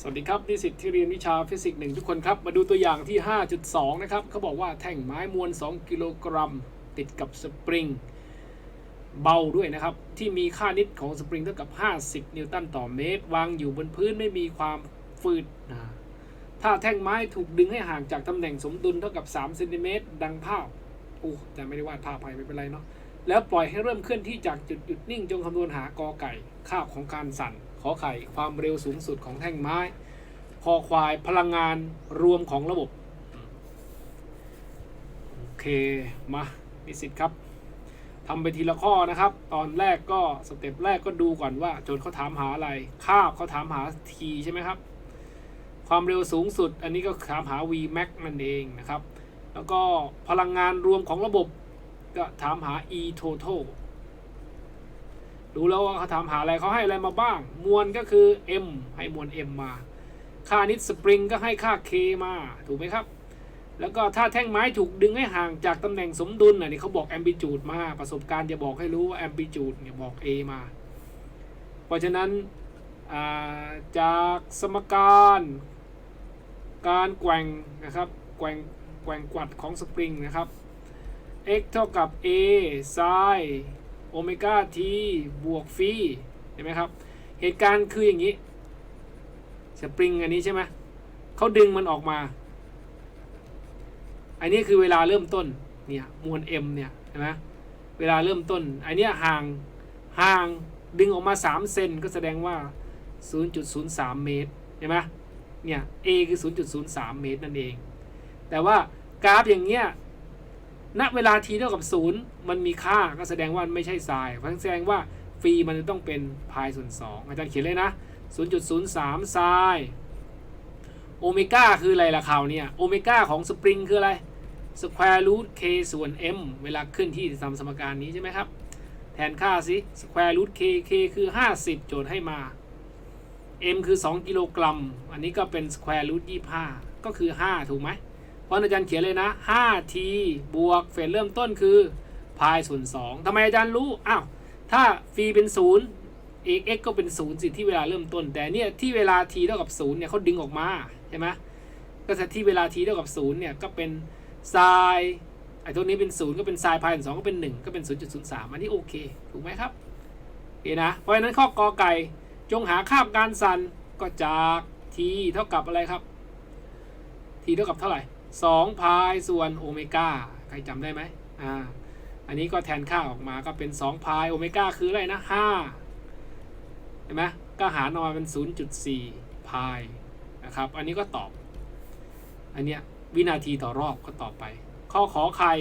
สวัสดีครับนิสิตที่เรียนวิชาฟิสิกส์หนึ่งทุกคนครับ มาดูตัวอย่างที่ 5.2 นะครับเขาบอกว่าแท่งไม้มวล 2 กิโลกรัม ติดกับสปริง เบาด้วยนะครับ ที่มีค่านิดของสปริงเท่ากับ 50 นิวตันต่อเมตร วางอยู่บนพื้นไม่มีความฝืดนะถ้าแท่งไม้ถูกดึงให้ห่างจากตำแหน่งสมดุลเท่ากับ3เซนติเมตรดังภาพโอ้แต่ไม่ได้วาดภาพไปไม่เป็นไรเนาะแล้วปล่อยให้เริ่มเคลื่อนที่จากจุดหยุดนิ่งจงคำนวณหากอไก่ค่าของการสั่น ขอไข่ความเร็วสูงสุดของแท่งไม้ คอควายพลังงานรวมของระบบ โอเค มานิสิตครับทำไปทีละข้อนะครับ ตอนแรกก็สเต็ปแรกก็ดูก่อนว่า โจทย์เขาถามหาอะไรคาบเขาถามหา t ใช่ไหมครับ ความเร็วสูงสุด อันนี้ก็ถามหา v max นั่นเองนะครับ แล้วก็พลังงานรวมของระบบก็ถามหา e total รู้แล้วว่าเขาถามหาอะไรเขาให้อะไรมาบ้าง มวลก็คือ m ให้มวล m มา ค่านิดสปริงก็ให้ค่า k มา ถูกไหมครับ แล้วก็ถ้าแท่งไม้ถูกดึงให้ห่างจากตำแหน่งสมดุลน่ะนี่เขาบอกแอม i ิจูดมา ประสบการณ์จะบอกให้รู้ว่าแอม i ิจูดเนี่ยบอก a มา เพราะฉะนั้นาจากสมการการแกว่งนะครับแกว่งแกว่งกวัดของสปริงนะครับ x เท่ากับ a ไซน์ โอเมก้า t บวกฟีเห็นไหมครับ เหตุการณ์คืออย่างนี้ สปริงอันนี้ใช่ไหมเขาดึงมันออกมา อันนี้คือเวลาเริ่มต้น เนี่ย มวล m เนี่ยเห็นไหมเวลาเริ่มต้น อันนี้ห่างห่างดึงออกมา 3 เซนก็แสดงว่า 0.03 เมตรเห็นไหมเนี่ย a คือ 0.03 เมตรนั่นเอง แต่ว่ากราฟอย่างเงี้ย ณเวลา t เท่ากับ 0 มันมีค่าก็แสดงว่ามันไม่ใช่ไซน์เพราะแสดงว่าฟรีมันจะต้องเป็นพายส่วน 2 อาจารย์เขียนเลยนะ 0.03ไซน์โอเมก้าคืออะไรล่ะคราวเนี่ยโอเมก้าของสปริงคืออะไรสแควร์รูท k ส่วน m เวลาขึ้นที่ทำสมการนี้ใช่ไหมครับ แทนค่าสิสแควร์รูท k k คือ 50 โจทย์ให้มา m คือ 2 กิโลกรัม อันนี้ก็เป็นสแควร์รูท25 ก็คือ 5 ถูกไหม เพราะอาจารย์เขียนเลยนะ 5t บวกเฟสเริ่มต้นคือพายส่วน2ทำไมอาจารย์รู้อ้าวถ้าฟีเป็น 0 x x ก็เป็น 0 สิที่เวลาเริ่มต้น แต่เนี่ยที่เวลา t เท่ากับ 0 เนี่ยเขาดึงออกมาใช่ไหมก็จะที่เวลา t เท่ากับ 0 เนี่ยก็เป็นไซน์ไอ้ตัวนี้เป็น 0 ก็เป็นไซน์พายส่วน2ก็เป็น 1 ก็เป็น 0.03 อันนี้โอเค ถูกไหมครับโอเคนะ เพราะฉะนั้นข้อกอไก่จงหาค่าบการสั่นก็จาก t เท่ากับอะไรครับ t เท่ากับเท่าไหร่ 2 พายส่วนโอเมก้าใครจำได้ไหมอ่าอันนี้ก็แทนค่าออกมาก็เป็น 2 พายโอเมก้าคืออะไรนะ5เห็นไหมก็หารออกมาเป็น 0.4 พายนะครับ อันนี้ก็ตอบ อันเนี้ยวินาทีต่อรอบก็ตอบไป ข้อขอไข่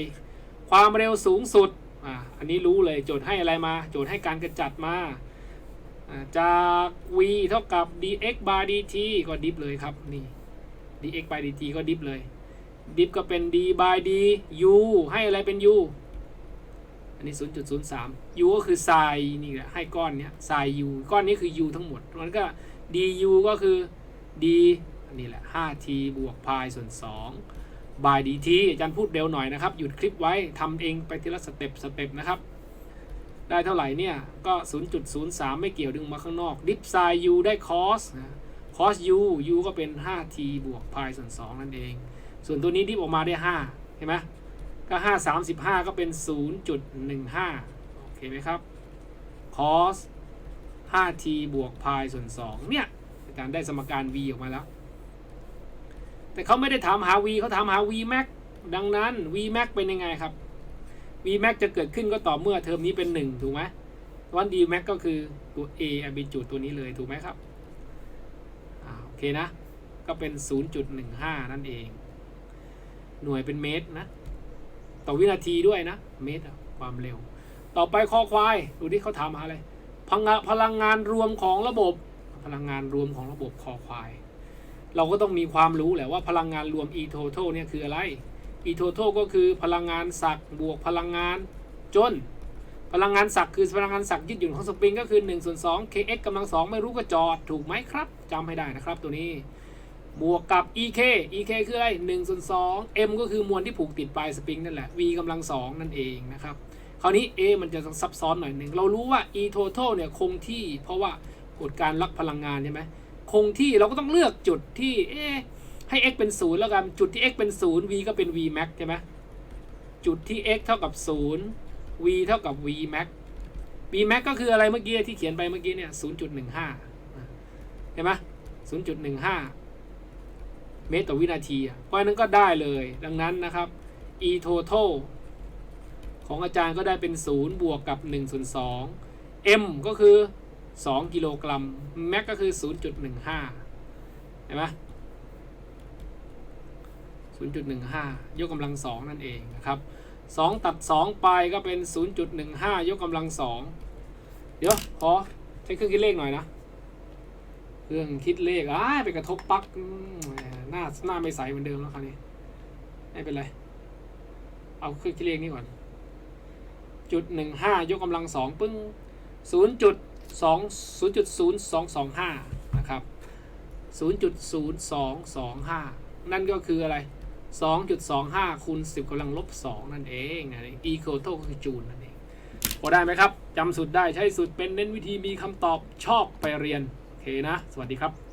ความเร็วสูงสุดอ่าอันนี้รู้เลยโจทย์ให้อะไรมา โจทย์ให้การกระจัดมาอ่าจาก v เท่ากับ dx by dt ก็ดิฟเลยครับนี่ dx by dt ก็ดิฟเลย ดิฟก็เป็น d by d u ให้อะไรเป็น u อันนี้ 0.03 u ก็คือไซน์นี่แหละให้ก้อนเนี้ยไซน์ u ก้อนนี้คือ u ทั้งหมด มันก็ du ก็คือ d อันนี้แหละ 5t บวกพายส่วน 2 by dt อาจารย์พูดเร็วหน่อยนะครับ หยุดคลิปไว้ทำเองไปทีละสเต็ปสเต็ปนะครับ ได้เท่าไหร่เนี่ย ก็ 0.03 ไม่เกี่ยวดึงมาข้างนอก ดิฟไซน์ u ได้ cos นะ cos u u ก็เป็น 5t บวกพายส่วน 2 นั่นเอง ส่วนตัวนี้ดิฟออกมาได้5เห็นไหมก็5 35 ก็เป็น 0.15 โอเคไหมครับ cos 5t บวกพายส่วน 2 เนี่ยอาจารย์ได้สมการ v ออกมาแล้ว แต่เขาไม่ได้ถามหา v เขาถามหา v max ดังนั้น v max เป็นยังไงครับ v max จะเกิดขึ้นก็ต่อเมื่อเทอมนี้เป็น 1 ถูกไหมวัน d max ก็คือตัว a amplitude ตัวนี้เลยถูกไหมครับอ่าโอเคนะ ก็เป็น 0.15 นั่นเอง หน่วยเป็นเมตรนะ ต่อวินาทีด้วยนะ เมตรความเร็ว ต่อไปคอควาย ดูที่เขาถามหาอะไรพลังงานพลังงานรวมของระบบ พลังงานรวมของระบบคอควาย เราก็ต้องมีความรู้แหละว่าพลังงานรวม e total เนี่ยคืออะไร e total ก็คือพลังงานศักบวกพลังงานจน พลังงานศักคือพลังงานศักยืดหยุ่นของสปริงก็คือ1ส่วน2 kx กำลังสองไม่รู้ก็จอดถูกไหมครับจำให้ได้นะครับตัวนี้ บวกกับ EK EK คืออะไร1ส่วน2 M ก็คือมวลที่ผูกติดปลายสปริงนั่นแหละ V กำลัง 2 นั่นเองนะครับ คราวนี้ A มันจะซับซ้อนหน่อยหนึ่ง เรารู้ว่า E total เนี่ยคงที่เพราะว่ากฎการรักพลังงานใช่ไหมคงที่เราก็ต้องเลือกจุดที่เให้ x เป็น 0 แล้วกัน จุดที่ x เป็น 0 v ก็เป็น v max ใช่ไหมจุดที่ x เท่ากับ 0 v เท่ากับ v max v max ก็คืออะไรเมื่อกี้ที่เขียนไปเมื่อกี้เนี่ย 0.15 ใช่ไหม0.15 เมตรต่อวินาทีเพราะนั้นก็ได้เลย ดังนั้นนะครับ e total ของอาจารย์ก็ได้เป็น 0 บวกกับ1ส่วน2 m ก็คือ 2 กิโลกรัม max ก็คือ 0.15 เห็นไหม0.15 ยกกำลัง 2 นั่นเองนะครับ 2 ตัด 2 ไปก็เป็น 0.15 ยกกำลัง 2 เดี๋ยว ขอใช้เครื่องคิดเลขหน่อยนะ เครื่องคิดเลขอ้าไปกระทบปลั๊กแหน้าหน้าไม่ใสเหมือนเดิมแล้วคราวนี้ ไม่เป็นไร เอาเครื่องคิดเลขนี้ก่อน จุดหนึ่งห้ายกกำลังสองปึ้งศูนย์จุดสองศูนย์จุดศูนย์สองสองห้านะครับศูนย์จุดศูนย์สองสองห้านั่นก็คืออะไรสองจุดสองห้าคูณสิบกำลังลบสองนั่นเองนะ equal to ก็คือจูลนั่นเองพอได้ไหมครับจำสูตรได้ใช้สูตรเป็นเน้นวิธีมีคำตอบชอบไปเรียน โอเคนะ สวัสดีครับ